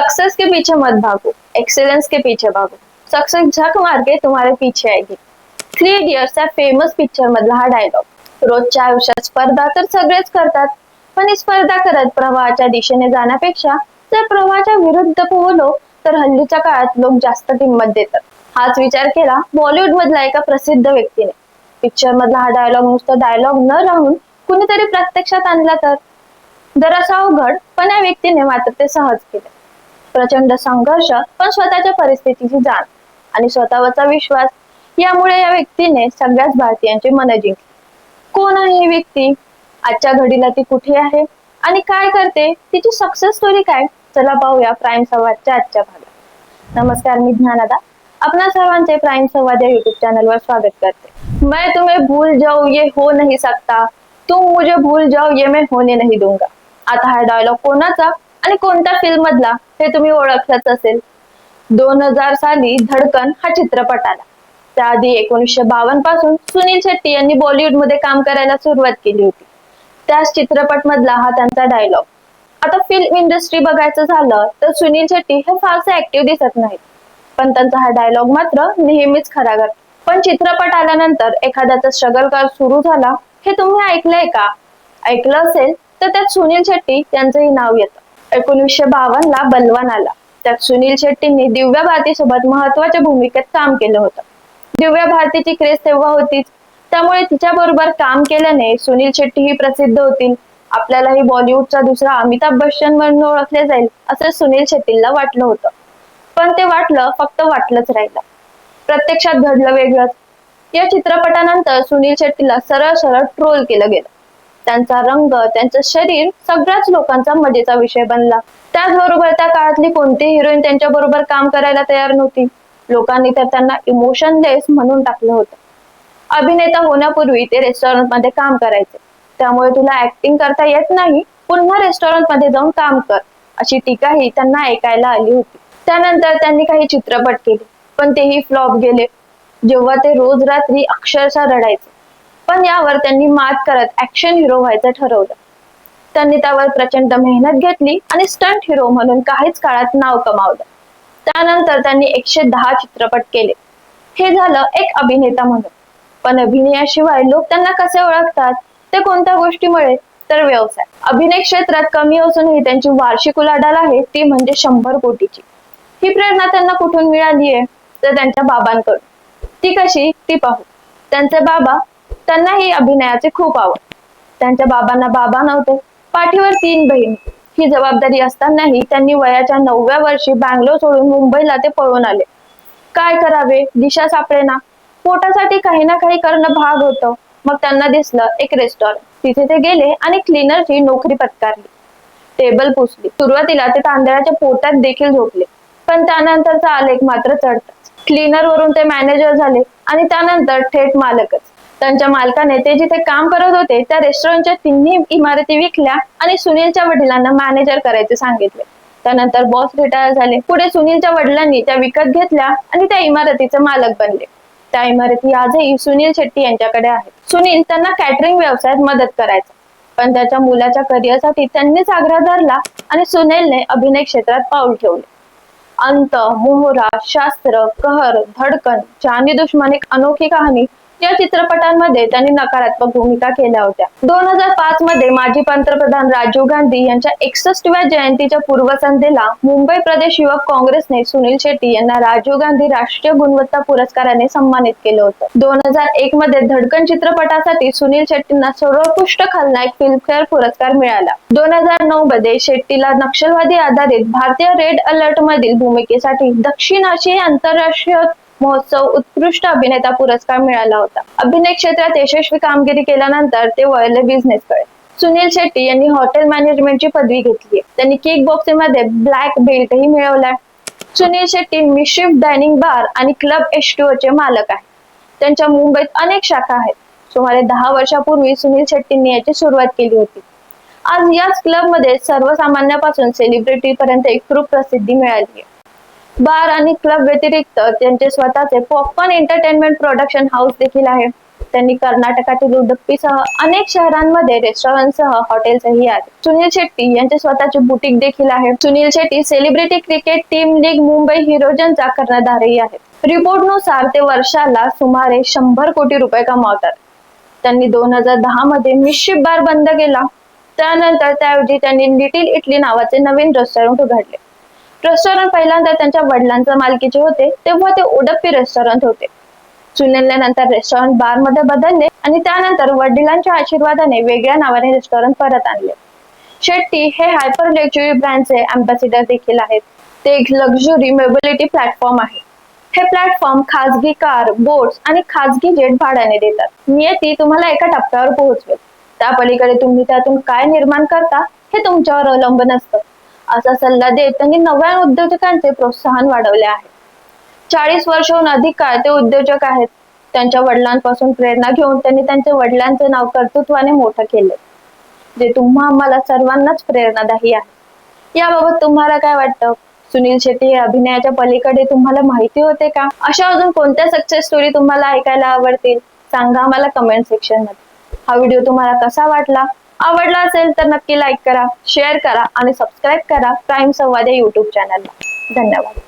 Success के पीछे मत भागो एक्सेलेंस के पीछे भागो। सक्सेस झक मार के तुम्हारे पीछे आएगी। थ्री इडियट्स या फेमस पिक्चर मधला हा डायलॉग रोजच्या आयुष्यात स्पर्धा तर सगळेच करतात पण ही स्पर्धा करत प्रवाहाच्या दिशेने जाण्यापेक्षा जर प्रवाहाच्या विरुद्ध पोहलो तर हल्लीच्या काळात लोक जास्त किंमत देतात. हाच विचार केला बॉलिवूड मधला एका प्रसिद्ध व्यक्तीने. पिक्चर मधला हा डायलॉग नुसतं डायलॉग न राहून कुणीतरी प्रत्यक्षात आणला तर? जरासा अवघड पण या व्यक्तीने मात्र ते सहज केले. प्रचंड संघर्ष पण स्वतःच्या परिस्थितीची जाण आणि स्वतःवरचा विश्वास. यामुळे या व्यक्तीने सगळ्याच भारतीयांची मन जिंकली. कोण आहे ही व्यक्ती? आजच्या घडीला ती कुठे आहे? आणि काय करते? तिची सक्सेस स्टोरी काय? चला पाहूया प्राईम संवादच्या आजच्या भागात. नमस्कार मी ज्ञानदा. अपना सर्वांचे प्राईम संवाद या युट्यूब चॅनलवर स्वागत करते. मैं तुम्हें भूल जाऊ ये हो नहीं सकता. तुम मुझे भूल जाओ ये मैं होने नहीं दूंगा. आता हा डायलॉग कोणाचा? आणि कोणत्या फिल्म मधला हे तुम्ही ओळखलंच असेल. दोन हजार साली धडकन हा चित्रपट आला. त्याआधी एकोणीसशे बावन्नपासून सुनील शेट्टी यांनी बॉलिवूडमध्ये काम करायला सुरुवात केली होती. त्याच चित्रपट मधला हा त्यांचा डायलॉग आता फिल्म इंडस्ट्री बघायचं झालं तर सुनील शेट्टी हे फारसे ऍक्टिव्ह दिसत नाहीत पण त्यांचा हा डायलॉग मात्र नेहमीच खरा करतो पण चित्रपट आल्यानंतर एखाद्याचा स्ट्रगल कर सुरू झाला हे तुम्ही ऐकलंय का? ऐकलं असेल तर त्यात सुनील शेट्टी यांचंही नाव येतं. एकोणीसशे बावन्न ला बलवान आला. त्यात सुनील शेट्टींनी दिव्या भारती सोबत महत्त्वाच्या भूमिकेत काम केलं होतं. दिव्या भारतीची क्रेज तेव्हा होतीच. त्यामुळे तिच्या बरोबर काम केल्याने सुनील शेट्टी ही प्रसिद्ध होतील. आपल्यालाही बॉलिवूडचा दुसरा अमिताभ बच्चन म्हणून ओळखले जाईल असं सुनील शेट्टीला वाटलं होतं. पण ते वाटलं फक्त वाटलंच राहिलं. प्रत्यक्षात घडलं वेगळंच. या चित्रपटानंतर सुनील शेट्टीला सरळ सरळ ट्रोल केलं गेलं. त्यांचा रंग त्यांचं शरीर सगळ्याच लोकांचा मजेचा विषय बनला. त्याचबरोबर त्या काळातली कोणती हिरोईन त्यांच्या बरोबर काम करायला तयार नव्हती. लोकांनी तर त्यांना इमोशनलेस म्हणून टाकलं होतं. अभिनेता होण्यापूर्वी ते रेस्टॉरंटमध्ये काम करायचे. त्यामुळे तुला ऍक्टिंग करता येत नाही पुन्हा रेस्टॉरंटमध्ये जाऊन काम कर अशी टीकाही त्यांना ऐकायला आली होती. त्यानंतर त्यांनी काही चित्रपट केले पण तेही फ्लॉप गेले. जेव्हा ते रोज रात्री अक्षरशः रडायचे. पण यावर त्यांनी मात करत ऍक्शन हिरो व्हायचं ठरवलं. त्यांनी त्यावर प्रचंड मेहनत घेतली आणि स्टंट हिरो म्हणून काहीच काळात नाव कमावलं. त्यानंतर त्यांनी एकशे दहा चित्रपट केले. हे झालं एक अभिनेता म्हणून. पण अभिनयाशिवाय लोक त्यांना कसे ओळखतात? ते कोणत्या गोष्टीमुळे? तर व्यवसाय. अभिनय क्षेत्रात कमी असूनही त्यांची वार्षिक उलाढाल आहे ती म्हणजे शंभर कोटीची. ही प्रेरणा त्यांना कुठून मिळाली आहे तर त्यांच्या बाबांकडून. ती कशी? ती पाहू. त्यांचे बाबा त्यांनाही अभिनयाचे खूप आवड. त्यांच्या बाबांना बाबा नव्हते. पाठीवर तीन बहिणी. ही जबाबदारी असतानाही त्यांनी वयाच्या नवव्या वर्षी बँगलोर सोडून मुंबईला ते पळून आले. काय करावे? दिशा सापडेना पोटासाठी काही ना काही करणं भाग होतं. मग त्यांना दिसलं एक रेस्टॉरंट तिथे ते गेले आणि क्लीनरची नोकरी पत्कारली. टेबल पुसली. सुरुवातीला ते तांदळाच्या पोटात देखील झोपले. पण त्यानंतरचा आलेख मात्र चढताच. क्लीनर वरून ते मॅनेजर झाले आणि त्यानंतर थेट मालकच. त्यांच्या मालकाने ते जिथे काम करत होते त्या रेस्टॉरंटच्या तिन्ही इमारती विकल्या आणि सुनीलच्या वडिलांना मॅनेजर करायचे सांगितले. त्यानंतर बॉस रिटायर झाले. पुढे सुनीलच्या वडिलांनी त्या विकत घेतल्या आणि त्या इमारतीचे मालक बनले. त्या इमारती आजही सुनील शेट्टी यांच्याकडे आहेत. सुनील त्यांना कॅटरिंग व्यवसायात मदत करायचा. पण त्याच्या मुलाच्या करिअरसाठी त्यांनीच आग्रह धरला आणि सुनीलने अभिनय क्षेत्रात पाऊल ठेवले. अंत मोहरा शास्त्र कहर धडकन चांदी दुश्मन एक अनोखी कहाणी या चित्रपटांमध्ये त्यांनी नकारात्मक भूमिका केल्या होत्या. दोन हजार पाच मध्ये माजी पंतप्रधान राजीव गांधी यांच्या एकसष्टव्या जयंतीच्या पूर्वसंध्येला मुंबई प्रदेश युवक काँग्रेसने सुनील शेट्टी यांना राजीव गांधी राष्ट्रीय गुणवत्ता पुरस्काराने सन्मानित केलं होतं. दोन हजार एक मध्ये धडकन चित्रपटासाठी सुनील शेट्टींना सर्वोत्कृष्ट खलनायक फिल्मफेअर पुरस्कार मिळाला. दोन हजार नऊ मध्ये शेट्टीला नक्षलवादी आधारित भारतीय रेड अलर्ट मधील भूमिकेसाठी दक्षिण आशियाई आंतरराष्ट्रीय महोत्सव उत्कृष्ट अभिनेता पुरस्कार मिळाला होता. अभिनय क्षेत्रात यशस्वी कामगिरी केल्यानंतर ते वळले बिझनेस कडे. सुनील शेट्टी यांनी हॉटेल मॅनेजमेंटची पदवी घेतली त्यांनी किक बॉक्सिंगमध्ये ब्लॅक बेल्टही मिळवलाय. Sunil Shetty mischief dining bar आणि क्लब एच चे मालक आहेत त्यांच्या मुंबईत अनेक शाखा आहेत. सुमारे दहा वर्षापूर्वी सुनील शेट्टींनी याची सुरुवात केली होती. आज याच क्लबमध्ये सर्वसामान्यापासून सेलिब्रिटी पर्यंत एक खूप प्रसिद्धी मिळाली आहे. बार आणि क्लब व्यतिरिक्त त्यांचे स्वतःचे पॉपकॉर्न एंटरटेनमेंट प्रोडक्शन हाऊस देखील आहे. त्यांनी कर्नाटकातील उडुपीसह अनेक शहरांमध्ये रेस्टॉरंटसह हॉटेल्सही आहेत. सुनील शेट्टी यांचे स्वतःचे बुटीक देखील आहे. Sunil Shetty celebrity cricket team league Mumbai हिरोजनचा कर्णधारही आहे रिपोर्टनुसार ते वर्षाला सुमारे शंभर कोटी रुपये कमावतात. त्यांनी दोन हजार दहा मध्ये मिशिप बार बंद केला. त्यानंतर त्याऐवजी त्यांनी लिटिल इटली नावाचे नवीन रेस्टॉरंट उघडले. रेस्टॉरंट पहिल्यांदा त्यांच्या वडिलांच्या मालकीचे होते तेव्हा ते उडप्पी रेस्टॉरंट होते. सुनीलने नंतर रेस्टॉरंट बारमध्ये बदलले आणि त्यानंतर वडिलांच्या आशीर्वादाने वेगळ्या नावाने रेस्टॉरंट परत आणले. शेट्टी हे हायपर लक्झुरी ब्रँडचे अँबॅसिडर देखील आहेत. ते एक लक्झुरी मोबिलिटी प्लॅटफॉर्म आहे. हे प्लॅटफॉर्म खाजगी कार बोट्स आणि खाजगी जेट भाड्याने देतात. नियती तुम्हाला एका टप्प्यावर पोहोचवेल. त्या पलीकडे तुम्ही त्यातून काय निर्माण करता हे तुमच्यावर अवलंबून असतं. असा सल्ला देत त्यांनी नव्या उद्योजकांचे प्रोत्साहन वाढवले आहे. चाळीस वर्षाहून अधिक काळ ते उद्योजक आहेत. त्यांच्या वडिलांपासून प्रेरणा घेऊन त्यांनी त्यांच्या वडिलांचे नाव कर्तृत्वाने मोठं केले जे तुम्हा आम्हाला सर्वांनाच प्रेरणादायी आहे. याबाबत तुम्हाला काय वाटतं? सुनील शेट्टी हे अभिनयाच्या पलीकडे तुम्हाला माहिती होते का? अशा अजून कोणत्या सक्सेस स्टोरी तुम्हाला ऐकायला आवडतील? सांगा आम्हाला कमेंट सेक्शनमध्ये. हा व्हिडिओ तुम्हाला कसा वाटला? आवडला असेल तर नक्की लाईक करा शेअर करा आणि सबस्क्राईब करा प्राईम संवाद या युट्यूब चॅनलला धन्यवाद.